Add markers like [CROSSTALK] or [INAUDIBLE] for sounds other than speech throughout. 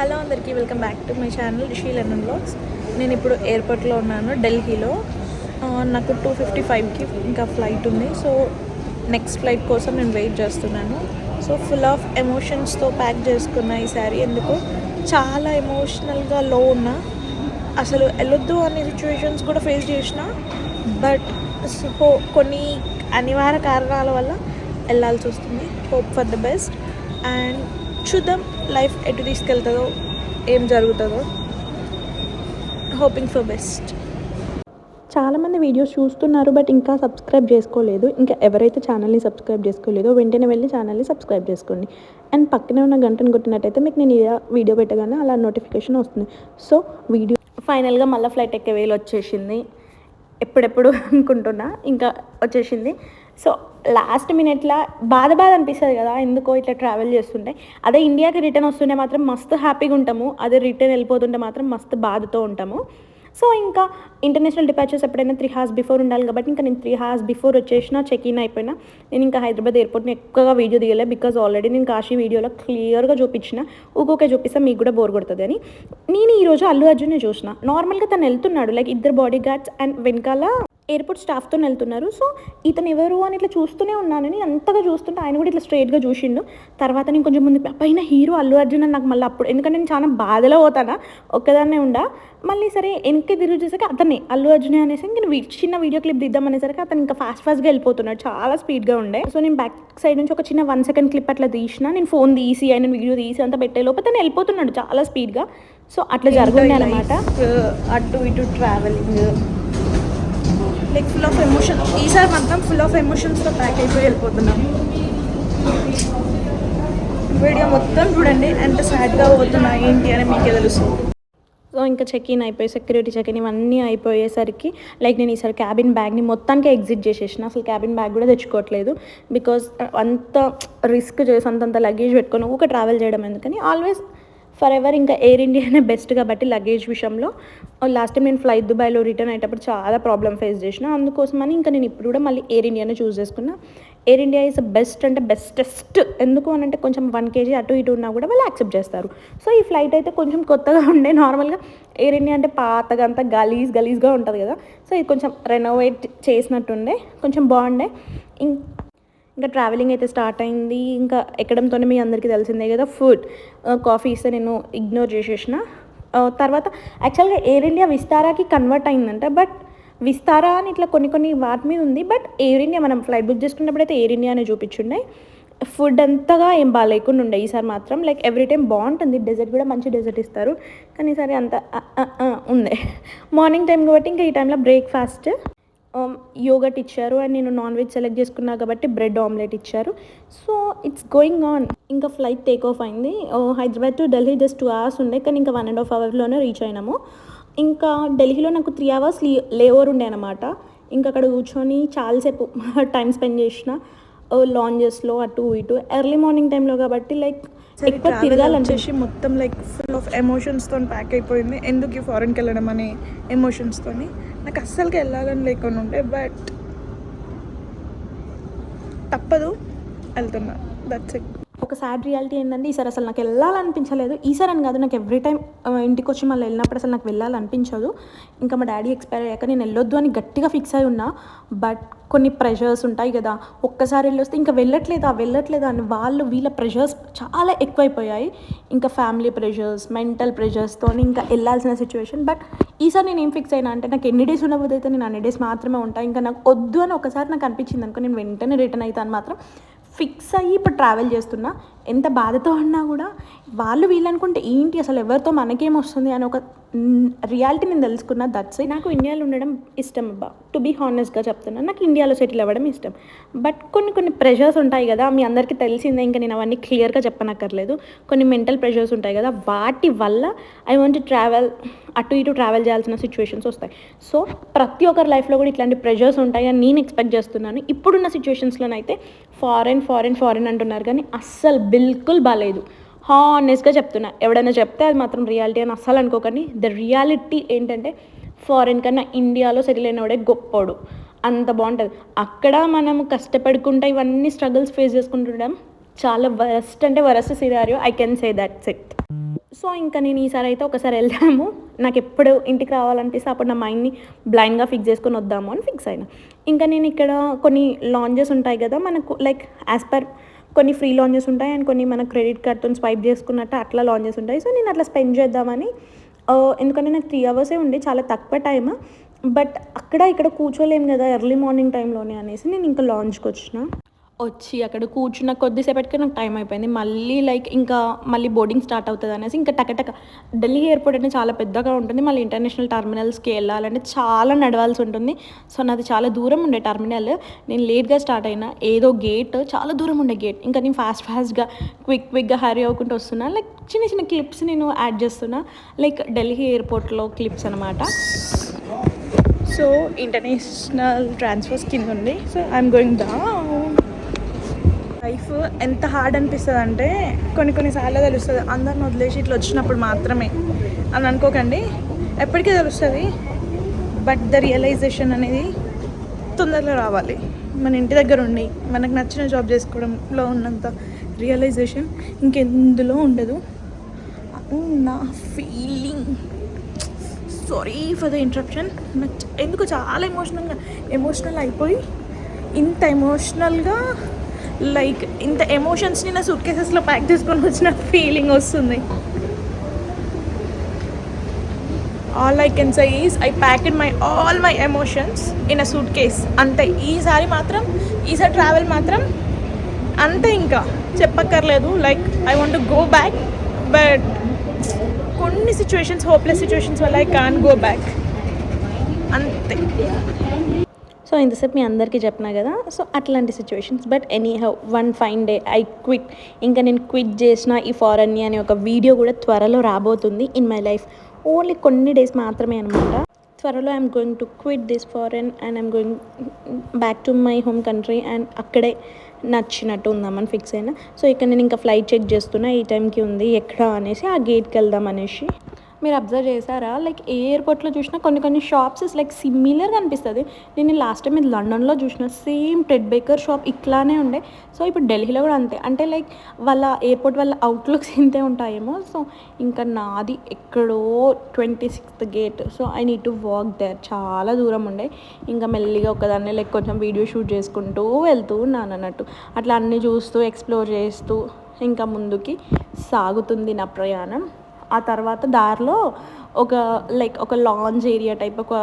Hello అందరికీ welcome back to my channel Rishi lemon blogs. నేను ఇప్పుడు ఎయిర్పోర్ట్లో ఉన్నాను ఢిల్లీలో. నాకు టూ ఫిఫ్టీ ఫైవ్కి ఇంకా ఫ్లైట్ ఉంది. సో నెక్స్ట్ ఫ్లైట్ కోసం నేను వెయిట్ చేస్తున్నాను. సో ఫుల్ ఆఫ్ ఎమోషన్స్తో ప్యాక్ చేసుకున్న ఈ శారీ. ఎందుకు? చాలా ఎమోషనల్గా లో ఉన్నా. అసలు వెళ్ళొద్దు అనే సిచ్యువేషన్స్ కూడా ఫేస్ చేసిన. బట్ సో కొన్ని అనివార్య కారణాల వల్ల వెళ్ళాల్సి వస్తుంది. Hope for the best and చూద్దాం లైఫ్ ఎటు తీసుకెళ్తుందో ఏం జరుగుతుందో. హోపింగ్ ఫర్ బెస్ట్ చాలామంది వీడియోస్ చూస్తున్నారు బట్ ఇంకా సబ్స్క్రైబ్ చేసుకోలేదు. ఇంకా ఎవరైతే ఛానల్ని సబ్స్క్రైబ్ చేసుకోలేదో వెంటనే వెళ్ళి ఛానల్ని సబ్స్క్రైబ్ చేసుకోండి. అండ్ పక్కనే ఉన్న గంటను కొట్టినట్టయితే మీకు నేను ఇలా వీడియో పెట్టగానే అలా నోటిఫికేషన్ వస్తుంది. సో వీడియో ఫైనల్గా మళ్ళీ ఫ్లైట్ ఎక్కే వేలు వచ్చేసింది. ఎప్పుడెప్పుడు అనుకుంటున్నా ఇంకా వచ్చేసింది. సో లాస్ట్ మినిట్లో బాధ బాధ అనిపిస్తుంది కదా ఎందుకో ఇట్లా ట్రావెల్ చేస్తుంటే. అదే ఇండియాకి రిటర్న్ వస్తుంటే మాత్రం మస్తు హ్యాపీగా ఉంటాము. అదే రిటర్న్ వెళ్ళిపోతుంటే మాత్రం మస్తు బాధతో ఉంటాము. సో ఇంకా ఇంటర్నేషనల్ డిపార్చర్స్ ఎప్పుడైనా త్రీ హార్స్ బిఫోర్ ఉండాలి కాబట్టి ఇంకా నేను త్రీ హార్స్ బిఫోర్ వచ్చేసిన చెక్ ఇన్ అయిపోయినా నేను ఇంకా హైదరాబాద్ ఎయిర్పోర్ట్ని ఎక్కువగా వీడియో దిగలే బికాజ్ ఆల్రెడీ నేను కాశీ వీడియోలో క్లియర్గా చూపించిన ఊకొకే చూపిస్తా మీకు కూడా బోర్ కొడుతుంది అని. నేను ఈరోజు అల్లు అర్జున్ని చూసిన. నార్మల్గా తను వెళ్తున్నాడు లైక్ ఇద్దరు బాడీ గార్డ్స్ అండ్ వెనకాల ఎయిర్పోర్ట్ స్టాఫ్తో వెళ్తున్నారు. సో ఇతను ఎవరు అని ఇట్లా చూస్తూనే ఉన్నాను. నేను అంతగా చూస్తుంటే ఆయన కూడా ఇట్లా స్ట్రైట్గా చూసిండు. తర్వాత నేను కొంచెం ముందు పైన హీరో అల్లు అర్జున్ అని నాకు మళ్ళీ అప్పుడు ఎందుకంటే నేను చాలా బాధలో పోతానా ఒక్కదాన్నే ఉండా. మళ్ళీ సరే వెనక్కి తిరిగి చూసాక అతనే అల్లు అర్జున్ అనేసి నేను చిన్న వీడియో క్లిప్ దిద్దాం అనేసరికి అతను ఇంకా ఫాస్ట్ ఫాస్ట్గా వెళ్ళిపోతున్నాడు. చాలా స్పీడ్గా ఉండే. సో నేను బ్యాక్ సైడ్ నుంచి ఒక చిన్న వన్ సెకండ్ క్లిప్ అట్లా తీసిన నేను ఫోన్ తీసి ఆయన వీడియో తీసి అంతా పెట్టే లోపల తను వెళ్ళిపోతున్నాడు చాలా స్పీడ్గా. సో అట్లా జరుగుండే అనమాట అటు ఇటు traveling like full of emotion ఈసారి మాత్రం ఫుల్ ఆఫ్ ఎమోషన్స్తో ప్యాక్ అయిపోయి వెళ్ళిపోతున్నాం. వీడియో మొత్తం చూడండి. ఎంత సాడ్గా పోతున్నా ఏంటి అని మీకే తెలుస్తుంది సో ఇంకా చెక్ ఇన్ అయిపోయి సెక్యూరిటీ చెక్ ఇన్ ఇవన్నీ అయిపోయేసరికి లైక్ నేను ఈసారి క్యాబిన్ బ్యాగ్ని మొత్తానికి ఎగ్జిట్ చేసేసిన. అసలు క్యాబిన్ బ్యాగ్ కూడా తెచ్చుకోవట్లేదు. బికాజ్ అంత రిస్క్ చేసి అంతంత లగేజ్ పెట్టుకొని ఒక ట్రావెల్ చేయడం ఎందుకని? ఆల్వేస్ ఫర్ ఎవర్ ఇంకా ఎయిర్ ఇండియానే బెస్ట్ కాబట్టి లగేజ్ విషయంలో. లాస్ట్ టైం నేను ఫ్లైట్ దుబాయ్లో రిటర్న్ అయ్యేటప్పుడు చాలా ప్రాబ్లమ్ ఫేస్ చేసిన. అందుకోసమని ఇంకా నేను ఇప్పుడు కూడా మళ్ళీ ఎయిర్ ఇండియానే చూస్ చేసుకున్నా. ఎయిర్ ఇండియా ఈజ్ బెస్ట్ అంటే బెస్టెస్ట్ ఎందుకు అని అంటే కొంచెం వన్ కేజీ అటు ఇటు ఉన్నా కూడా వాళ్ళు యాక్సెప్ట్ చేస్తారు. సో ఈ ఫ్లైట్ అయితే కొంచెం కొత్తగా ఉండే. నార్మల్గా ఎయిర్ ఇండియా అంటే పాతగా అంతా గలీజ్ గలీజ్గా ఉంటుంది కదా. సో ఇది కొంచెం రెనోవేట్ చేసినట్టుండే కొంచెం బాగుండే. ఇం ఇంకా ట్రావెలింగ్ అయితే స్టార్ట్ అయింది. ఇంకా ఎక్కడంతోనే మీ అందరికీ తెలిసిందే కదా ఫుడ్ కాఫీ ఇస్తే నేను ఇగ్నోర్ చేసేసిన. తర్వాత యాక్చువల్గా ఎయిర్ ఇండియా విస్తారాకి కన్వర్ట్ అయిందంట. బట్ విస్తారా అని ఇట్లా కొన్ని కొన్ని వాటి మీద ఉంది. బట్ ఎయిర్ ఇండియా మనం ఫ్లైట్ బుక్ చేసుకున్నప్పుడు అయితే ఎయిర్ ఇండియా అనే చూపించుండే. ఫుడ్ అంతగా ఏం బాగాలేకుండా ఉండే ఈసారి మాత్రం. లైక్ ఎవ్రీ టైం బాగుంటుంది. డెజర్ట్ కూడా మంచి డెజర్ట్ ఇస్తారు. కానీ ఈసారి అంత ఉంది మార్నింగ్ టైం కాబట్టి ఇంకా ఈ టైంలో బ్రేక్ఫాస్ట్ యోగట్ ఇచ్చారు అండ్ నేను నాన్ వెజ్ సెలెక్ట్ చేసుకున్నా కాబట్టి బ్రెడ్ ఆమ్లెట్ ఇచ్చారు. సో ఇట్స్ గోయింగ్ ఆన్ ఇంకా ఫ్లైట్ టేక్ ఆఫ్ అయింది. Hyderabad to Delhi just two hours ఉండే కానీ ఇంకా వన్ అండ్ హాఫ్ అవర్లోనే రీచ్ అయినాము. ఇంకా ఢిల్లీలో నాకు త్రీ అవర్స్ లీ లేఓవర్ ఉండే అనమాట ఇంకా అక్కడ కూర్చొని చాలాసేపు [LAUGHS] టైం స్పెండ్ చేసిన లాంజెస్లో అటు ఇటు. ఎర్లీ మార్నింగ్ టైంలో కాబట్టి లైక్ ఎక్కువ తిరగాలనిపించి మొత్తం లైక్ ఫుల్ ఆఫ్ ఎమోషన్స్తో ప్యాక్ అయిపోయింది. ఎందుకు ఫారెన్కి వెళ్ళడం అనే ఎమోషన్స్తో నాకు అస్సలకి వెళ్ళాలని లేకుండా ఉండే బట్ తప్పదు వెళ్తున్నా. దట్స్ ఇట్ ఒక సాడ్ రియాలిటీ ఏంటంటే ఈసారి అసలు నాకు వెళ్ళాలనిపించలేదు. ఈసారి అని కాదు నాకు ఎవ్రీ టైం ఇంటికి వచ్చి మళ్ళీ వెళ్ళినప్పుడు అసలు నాకు వెళ్ళాలనిపించదు. ఇంకా మా డాడీ ఎక్స్పైర్ అయ్యాక నేను వెళ్ళొద్దు అని గట్టిగా ఫిక్స్ అయి ఉన్నా. బట్ కొన్ని ప్రెషర్స్ ఉంటాయి కదా ఒక్కసారి వెళ్ళొస్తే ఇంకా వెళ్ళట్లేదా వెళ్ళట్లేదా అని వాళ్ళు వీళ్ళ ప్రెషర్స్ చాలా ఎక్కువైపోయాయి. ఇంకా ఫ్యామిలీ ప్రెషర్స్ మెంటల్ ప్రెషర్స్తో ఇంకా వెళ్ళాల్సిన సిచ్యువేషన్. బట్ ఈసారి నేను ఏం ఫిక్స్ అయినా అంటే నాకు ఎన్ని డేస్ ఉన్నప్పుడు అయితే నేను అన్ని డేస్ మాత్రమే ఉంటాను ఇంకా నాకు వద్దు అని ఒకసారి నాకు అనిపించింది అనుకో నేను వెంటనే రిటర్న్ అవుతాను మాత్రం ఫిక్స్ అయ్యి ఇప్పుడు ట్రావెల్ చేస్తున్నా ఎంత బాధతో ఉన్నా కూడా వాళ్ళు వీళ్ళనుకుంటే ఏంటి అసలు ఎవరితో మనకేం వస్తుంది అని ఒక రియాలిటీ నేను తెలుసుకున్న. దట్స్ నాకు ఇండియాలో ఉండడం ఇష్టం అబ్బా. టు బీ హానెస్ట్గా చెప్తున్నాను నాకు ఇండియాలో సెటిల్ అవ్వడం ఇష్టం. బట్ కొన్ని కొన్ని ప్రెషర్స్ ఉంటాయి కదా. మీ అందరికీ తెలిసిందే. ఇంకా నేను అవన్నీ క్లియర్గా చెప్పనక్కర్లేదు. కొన్ని మెంటల్ ప్రెషర్స్ ఉంటాయి కదా. వాటి వల్ల ఐ వాంట్ ట్రావెల్ అటు ఇటు ట్రావెల్ చేయాల్సిన సిచ్యువేషన్స్ వస్తాయి. సో ప్రతి ఒక్కరి లైఫ్లో కూడా ఇట్లాంటి ప్రెషర్స్ ఉంటాయని నేను ఎక్స్పెక్ట్ చేస్తున్నాను. ఇప్పుడున్న సిచ్యువేషన్స్లోనైతే ఫారెన్ ఫారెన్ ఫారెన్ అంటున్నారు. కానీ అస్సలు బిల్కుల్ బాగాలేదు హానెస్గా చెప్తున్నా. ఎవడైనా చెప్తే అది మాత్రం రియాలిటీ అని అస్సలు అనుకోకండి. ద రియాలిటీ ఏంటంటే ఫారెన్ కన్నా ఇండియాలో సెటిల్ అయినవాడే గొప్పోడు. అంత బాగుంటుంది. అక్కడ మనం కష్టపడుకుంటా ఇవన్నీ స్ట్రగుల్స్ ఫేస్ చేసుకుంటుండడం చాలా వరస్ట్ అంటే worst scenario I can say that's it so ఇంకా నేను ఈసారి అయితే ఒకసారి వెళ్దాము. నాకు ఎప్పుడు ఇంటికి రావాలనిపిస్తే అప్పుడు నా మైండ్ని బ్లైండ్గా ఫిక్స్ చేసుకొని వద్దాము అని ఫిక్స్ అయినా. ఇంకా నేను ఇక్కడ కొన్ని లాంజెస్ ఉంటాయి కదా మనకు లైక్ యాజ్ పర్ కొన్ని ఫ్రీ లాంజెస్ ఉంటాయి అండ్ కొన్ని మన క్రెడిట్ కార్డ్తో స్వైప్ చేసుకున్నట్టు అట్లా లాంజెస్ ఉంటాయి. సో నేను అట్లా స్పెండ్ చేద్దామని ఎందుకంటే నాకు త్రీ అవర్సే ఉండే చాలా తక్కువ టైం బట్ అక్కడ ఇక్కడ కూర్చోలేము కదా ఎర్లీ మార్నింగ్ టైంలోనే అనేసి నేను ఇంకా లాంచ్కి వచ్చిన. వచ్చి అక్కడ కూర్చున్న కొద్దిసేపటికి నాకు టైం అయిపోయింది. మళ్ళీ లైక్ ఇంకా మళ్ళీ బోర్డింగ్ స్టార్ట్ అవుతుంది అనేసి ఇంకా టకటక ఢిల్లీ ఎయిర్పోర్ట్ అంటే చాలా పెద్దగా ఉంటుంది. మళ్ళీ ఇంటర్నేషనల్ టర్మినల్స్కి వెళ్ళాలంటే చాలా నడవాల్సి ఉంటుంది. సో నాది చాలా దూరం ఉండే టర్మినల్ నేను లేట్గా స్టార్ట్ అయినా ఏదో గేట్ చాలా దూరం ఉండే గేట్ ఇంకా నేను ఫాస్ట్ ఫాస్ట్గా క్విక్ క్విక్గా హరీ అవ్వకుంటూ వస్తున్నా. లైక్ చిన్న చిన్న క్లిప్స్ నేను యాడ్ చేస్తున్నా. లైక్ ఢిల్లీ ఎయిర్పోర్ట్లో క్లిప్స్ అనమాట సో ఇంటర్నేషనల్ ట్రాన్స్ఫర్స్ కింద ఉంది. So I'm going down life ఎంత హార్డ్ అనిపిస్తుంది అంటే కొన్ని కొన్నిసార్లు తెలుస్తుంది. అందరిని వదిలేసి ఇట్లా వచ్చినప్పుడు మాత్రమే అని అనుకోకండి. ఎప్పటికీ తెలుస్తుంది. బట్ ద రియలైజేషన్ అనేది తొందరలో రావాలి. మన ఇంటి దగ్గర ఉండి మనకు నచ్చిన జాబ్ చేసుకోవడంలో ఉన్నంత రియలైజేషన్ ఇంకెందులో ఉండదు. నా feeling sorry for the interruption ఎందుకు చాలా ఎమోషనల్గా ఎమోషనల్ అయిపోయి ఇంత ఎమోషనల్గా లైక్ ఇంత ఎమోషన్స్ని నా సూట్ కేసెస్లో ప్యాక్ చేసుకొని వచ్చిన ఫీలింగ్ వస్తుంది. All I can say is I packed my all my emotions in a suitcase అంతే ఈసారి మాత్రం ఈసారి ట్రావెల్ మాత్రం అంతే ఇంకా. చెప్పక్కర్లేదు. Like I want go back but కొన్ని సిచ్యువేషన్స్ హోప్లెస్ సిచ్యువేషన్స్ వల్ల ఐ కాన్ గో బ్యాక్ అంతే. సో ఇంతసేపు మీ అందరికీ చెప్పినా కదా సో అట్లాంటి situations but anyhow one fine day I quit ఇంకా నేను క్విట్ చేసిన ఈ ఫారెన్ని అనే ఒక వీడియో కూడా త్వరలో రాబోతుంది ఇన్ మై లైఫ్ ఓన్లీ కొన్ని డేస్ మాత్రమే అనమాట త్వరలో I'm going to quit this foreign and I'm going back to my home country and అక్కడే నచ్చినట్టు ఉందామని ఫిక్స్ అయినా. సో ఇక్కడ నేను ఇంకా ఫ్లైట్ చెక్ చేస్తున్నా ఈ టైంకి ఉంది ఎక్కడ అనేసి ఆ గేట్కి వెళ్దాం అనేసి. మీరు అబ్జర్వ్ చేశారా? లైక్ ఏ ఎయిర్పోర్ట్లో చూసినా కొన్ని కొన్ని షాప్స్ లైక్ సిమిలర్ అనిపిస్తుంది నేను లాస్ట్ టైం ఇది లండన్లో చూసిన సేమ్ టెడ్ బేకర్ షాప్ ఇట్లానే ఉండే. సో ఇప్పుడు ఢిల్లీలో కూడా అంతే. అంటే లైక్ వాళ్ళ ఎయిర్పోర్ట్ వాళ్ళ అవుట్లుక్స్ ఇంతే ఉంటాయేమో. సో ఇంకా నాది ఎక్కడో twenty sixth gate so I need to walk there చాలా దూరం ఉండే. ఇంకా మెల్లిగా ఒకదాన్ని లైక్ కొంచెం వీడియో షూట్ చేసుకుంటూ వెళ్తూ ఉన్నాను అన్నట్టు. అట్లా అన్నీ చూస్తూ ఎక్స్ప్లోర్ చేస్తూ ఇంకా ముందుకి సాగుతుంది నా ప్రయాణం. ఆ తర్వాత దారిలో ఒక లైక్ ఒక లాంజ్ ఏరియా టైప్ ఒక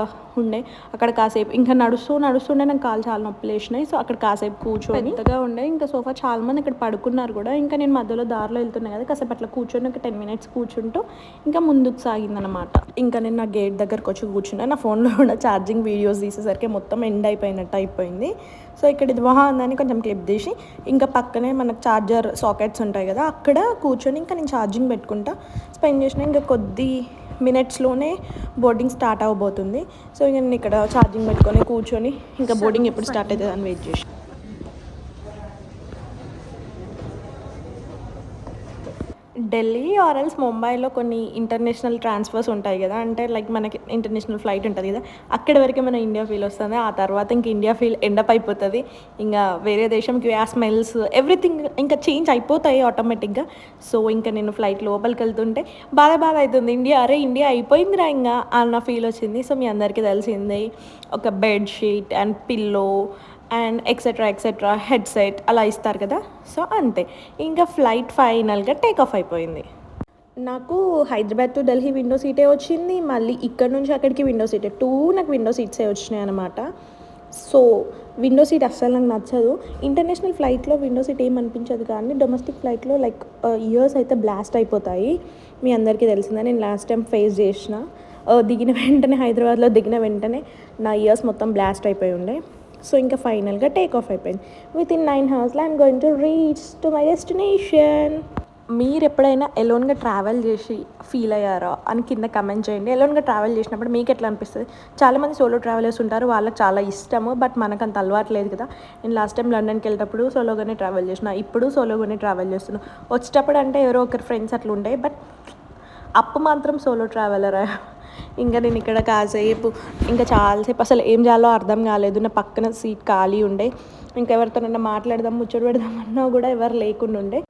ఉండే. అక్కడ కాసేపు ఇంకా నడుస్తూ నడుస్తుండే నాకు కాలు చాలా నొప్పులు వేసినాయి సో అక్కడ కాసేపు కూర్చొని పెద్దగా ఉండే. ఇంకా సోఫా చాలా మంది ఇక్కడ పడుకున్నారు కూడా. ఇంకా నేను మధ్యలో దారిలో వెళ్తున్నా కదా కాసేపు అట్లా కూర్చొని ఒక టెన్ మినిట్స్ కూర్చుంటూ ఇంకా ముందుకు సాగిందనమాట ఇంకా నేను నా గేట్ దగ్గరకు వచ్చి కూర్చున్నా. నా ఫోన్లో కూడా ఛార్జింగ్ వీడియోస్ తీసేసరికి మొత్తం ఎండ్ అయిపోయినట్టు అయిపోయింది. సో ఇక్కడ ఇది బాగుందని కొంచెం క్లిప్ తీసి ఇంకా పక్కనే మనకు ఛార్జర్ సాకెట్స్ ఉంటాయి కదా అక్కడ కూర్చొని ఇంకా నేను ఛార్జింగ్ పెట్టుకుంటా. స్పెండ్ చేసిన ఇంకా కొద్ది మినిట్స్లోనే బోర్డింగ్ స్టార్ట్ అవ్వబోతుంది సో ఇంకా నేను ఇక్కడ ఛార్జింగ్ పెట్టుకొని కూర్చొని ఇంకా బోర్డింగ్ ఎప్పుడు స్టార్ట్ అవుతుంది అని వెయిట్ చేసి ఢిల్లీ ఆర్ ఎల్స్ ముంబైలో కొన్ని ఇంటర్నేషనల్ ట్రాన్స్ఫర్స్ ఉంటాయి కదా. అంటే లైక్ మనకి ఇంటర్నేషనల్ ఫ్లైట్ ఉంటుంది కదా. అక్కడి వరకే మన ఇండియా ఫీల్ వస్తుంది? ఆ తర్వాత ఇంక ఇండియా ఫీల్ ఎండప్ అయిపోతుంది. ఇంకా వేరే దేశంకి ఆ స్మెల్స్ ఎవ్రీథింగ్ ఇంకా చేంజ్ అయిపోతాయి ఆటోమేటిక్గా సో ఇంకా నేను ఫ్లైట్ లోపలికి వెళ్తుంటే బాధ బాధ అవుతుంది ఇండియా అరే ఇండియా అయిపోయిందిరా ఇంకా అన్న ఫీల్ వచ్చింది. సో మీ అందరికీ తెలిసింది. ఒక bed sheet and pillow and etcetera etcetera headset అలా ఇస్తారు కదా. సో అంతే. ఇంకా ఫ్లైట్ ఫైనల్గా టేక్ ఆఫ్ అయిపోయింది. నాకు హైదరాబాద్ టు ఢిల్లీ విండో సీటే వచ్చింది. మళ్ళీ ఇక్కడ నుంచి అక్కడికి విండో సీటే టూ నాకు విండో సీట్సే వచ్చినాయి అనమాట సో విండో సీట్ అస్సలు నాకు నచ్చదు. ఇంటర్నేషనల్ ఫ్లైట్లో విండో సీట్ ఏం అనిపించదు కానీ డొమెస్టిక్ ఫ్లైట్లో లైక్ ఇయర్స్ అయితే బ్లాస్ట్ అయిపోతాయి. మీ అందరికీ తెలిసిందే నేను లాస్ట్ టైం ఫేస్ చేసిన. Uh, దిగిన వెంటనే హైదరాబాద్లో దిగిన వెంటనే నా ఇయర్స్ మొత్తం బ్లాస్ట్ అయిపోయి ఉండే. సో ఇంకా ఫైనల్గా టేక్ ఆఫ్ అయిపోయింది. With in nine హవర్స్లో I'm going to reach to my destination మీరు ఎప్పుడైనా ఎలోన్గా ట్రావెల్ చేసి ఫీల్ అయ్యారా? అని కింద కమెంట్ చేయండి. ఎలోన్గా ట్రావెల్ చేసినప్పుడు మీకు ఎట్లా అనిపిస్తుంది? చాలామంది సోలో ట్రావెలర్స్ ఉంటారు వాళ్ళకి చాలా ఇష్టము బట్ మనకు అంత అలవాటు లేదు కదా. నేను లాస్ట్ టైం లండన్కి వెళ్ళేటప్పుడు సోలోగానే ట్రావెల్ చేసిన ఇప్పుడు సోలోగానే ట్రావెల్ చేస్తున్నాను వచ్చేటప్పుడు అంటే ఎవరో ఒకరు ఫ్రెండ్స్ అట్లా ఉంటాయి బట్ అప్పు మాత్రం సోలో ట్రావెలర్ ఇంకా నేను ఇక్కడ కాసేపు ఇంకా చాలాసేపు అసలు ఏం చేయాలో అర్థం కాలేదు. నా పక్కన సీట్ ఖాళీ ఉండే. ఇంకా ఎవరితోనైనా మాట్లాడదాం ముచ్చట పెడదాం అన్నా కూడా ఎవరు లేకుండా ఉండే.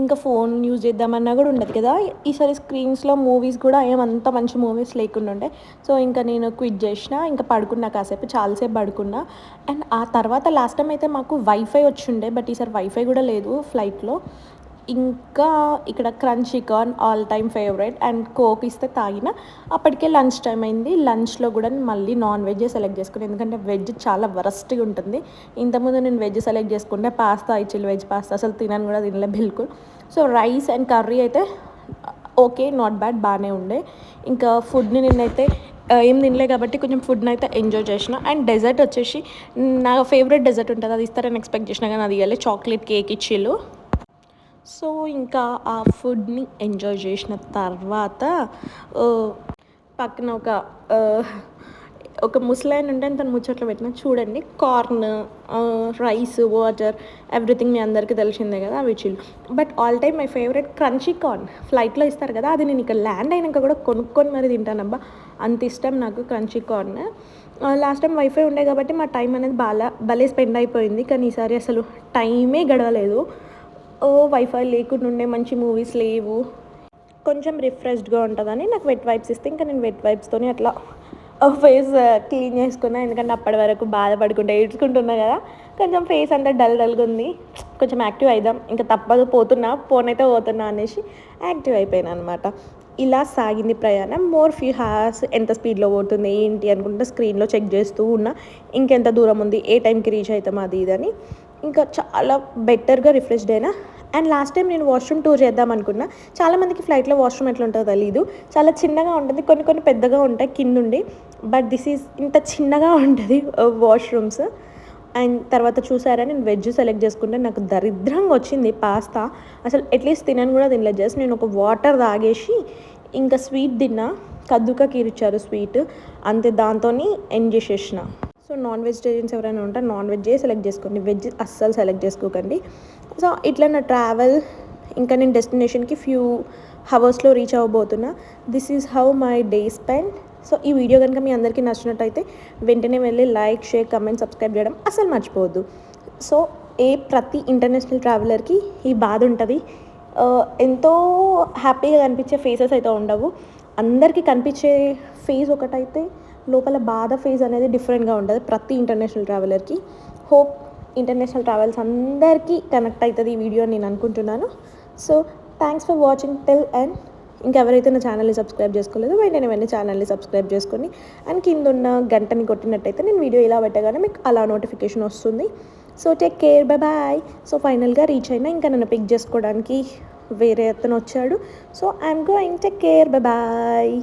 ఇంకా ఫోన్ యూజ్ చేద్దామన్నా కూడా ఉండదు కదా. ఈసారి స్క్రీన్స్లో మూవీస్ కూడా ఏమంత మంచి మూవీస్ లేకుండా ఉండే. సో ఇంకా నేను క్విట్ చేసిన ఇంకా పడుకున్నా కాసేపు చాలాసేపు పడుకున్నా. అండ్ ఆ తర్వాత లాస్ట్ టైం అయితే మాకు వైఫై వచ్చిండే బట్ ఈసారి వైఫై కూడా లేదు ఫ్లైట్లో ఇంకా ఇక్కడ crunchy corn all time favourite and coke ఇస్తే తాగిన. అప్పటికే లంచ్ టైం అయింది. లంచ్లో కూడా మళ్ళీ నాన్ వెజ్ సెలెక్ట్ చేసుకున్నాను ఎందుకంటే వెజ్ చాలా వరస్ట్గా ఉంటుంది. ఇంతకుముందు నేను వెజ్ సెలెక్ట్ చేసుకుంటే పాస్తా ఇచ్చిల్ వెజ్ పాస్తా అసలు తినను కూడా తినలే బిల్కుల్. సో రైస్ అండ్ కర్రీ అయితే ఓకే నాట్ బ్యాడ్ బాగానే ఉండే. ఇంకా ఫుడ్ని నేనైతే ఏం తినలే కాబట్టి కొంచెం ఫుడ్ని అయితే ఎంజాయ్ చేసిన. అండ్ డెజర్ట్ వచ్చేసి నా ఫేవరెట్ డెజర్ట్ ఉంటుంది. అది ఇస్తారని ఎక్స్పెక్ట్ చేసిన కానీ అది ఇవ్వలే చాక్లెట్ కేక్ ఇచ్చిళ్ళు. సో ఇంకా ఆ ఫుడ్ని ఎంజాయ్ చేసిన తర్వాత పక్కన ఒక ఒక ముసలాయన ఉంటే తను ముచ్చట్లు పెట్టిన చూడండి కార్న్ రైస్ వాటర్ ఎవ్రీథింగ్ మీ అందరికీ తెలిసిందే కదా అవి chill but all time my favourite crunchy corn ఫ్లైట్లో ఇస్తారు కదా అది నేను ఇక్కడ ల్యాండ్ అయినాక కూడా కొనుక్కొని మరి తింటానబ్బా. అంత ఇష్టం నాకు crunchy corn last time wifi ఉండే కాబట్టి మా టైం అనేది బాగా భలే స్పెండ్ అయిపోయింది. కానీ ఈసారి అసలు టైమే గడవలేదు. ఓ వైఫై లేకుండా ఉండే మంచి మూవీస్ లేవు. కొంచెం రిఫ్రెష్డ్గా ఉంటుందని నాకు వెట్ వైప్స్ ఇస్తే ఇంకా నేను వెట్ వైప్స్తోని అట్లా ఫేస్ క్లీన్ చేసుకున్నా. ఎందుకంటే అప్పటి వరకు బాధపడుకుంటా ఏడ్చుకుంటున్నా కదా. కొంచెం ఫేస్ అంతా డల్ డల్గా ఉంది. కొంచెం యాక్టివ్ అయిదాం. ఇంకా తప్పదు పోతున్నా ఫోన్ అయితే పోతున్నా అనేసి యాక్టివ్ అయిపోయాను అనమాట ఇలా సాగింది ప్రయాణం. మోర్ ఫ్యూ హార్స్ ఎంత స్పీడ్లో పోతుంది ఏంటి అనుకుంటే స్క్రీన్లో చెక్ చేస్తూ ఉన్నా. ఇంకెంత దూరం ఉంది ఏ టైంకి రీచ్ అవుతాం అది ఇది అని ఇంకా చాలా బెటర్గా రిఫ్రెష్డ్ అయినా. అండ్ లాస్ట్ టైం నేను వాష్రూమ్ టూర్ చేద్దాం అనుకున్నా. చాలామందికి ఫ్లైట్లో వాష్రూమ్ ఎట్లా ఉంటుందో తెలీదు. చాలా చిన్నగా ఉంటుంది. కొన్ని కొన్ని పెద్దగా ఉంటాయి కిందుండి. బట్ దిస్ ఈజ్ ఇంత చిన్నగా ఉంటుంది వాష్రూమ్స్ అండ్ తర్వాత చూసారా నేను వెజ్ సెలెక్ట్ చేసుకుంటే నాకు దరిద్రంగా వచ్చింది పాస్తా అసలు అట్లీస్ట్ తినను కూడా తినలేదు జస్ట్ నేను ఒక వాటర్ తాగేసి ఇంకా స్వీట్ తిన్నా. కద్దుకా కీరిచ్చారు స్వీట్ అంతే దాంతో ఎండ్ చేసేసిన. సో నాన్ వెజిటేరియన్స్ ఎవరైనా ఉంటే నాన్ వెజ్ సెలెక్ట్ చేసుకోండి. వెజ్ అస్సలు సెలెక్ట్ చేసుకోకండి. సో ఇట్లా నా ట్రావెల్ ఇంకా నేను డెస్టినేషన్కి ఫ్యూ హవర్స్లో reach అవ్వబోతున్నా. This is how my day spend. So ఈ వీడియో కనుక మీ అందరికీ నచ్చినట్టయితే వెంటనే వెళ్ళి లైక్ షేర్ కమెంట్ సబ్స్క్రైబ్ చేయడం అసలు మర్చిపోవద్దు. సో ఏ ప్రతి ఇంటర్నేషనల్ ట్రావెలర్కి ఈ బాధ ఉంటుంది. ఎంతో హ్యాపీగా కనిపించే ఫేసెస్ అయితే ఉండవు. అందరికీ కనిపించే ఫేస్ ఒకటైతే లోపల బాధ ఫేజ్ అనేది డిఫరెంట్గా ఉంటుంది ప్రతి ఇంటర్నేషనల్ ట్రావెలర్కి హోప్ ఇంటర్నేషనల్ ట్రావెల్స్ అందరికీ కనెక్ట్ అవుతుంది ఈ వీడియో నేను అనుకుంటున్నాను. So thanks for watching till and ఇంకెవరైతే నా ఛానల్ని సబ్స్క్రైబ్ చేసుకోలేదో వెంటనే వెంటనే ఛానల్ని సబ్స్క్రైబ్ చేసుకొని అండ్ కింద ఉన్న గంటని కొట్టినట్టయితే నేను వీడియో ఇలా పెట్టగానే మీకు అలా నోటిఫికేషన్ వస్తుంది. So take care bye bye so ఫైనల్గా రీచ్ అయినా ఇంకా నన్ను పిక్ చేసుకోవడానికి వేరే అతను వచ్చాడు. So I'm going take care bye bye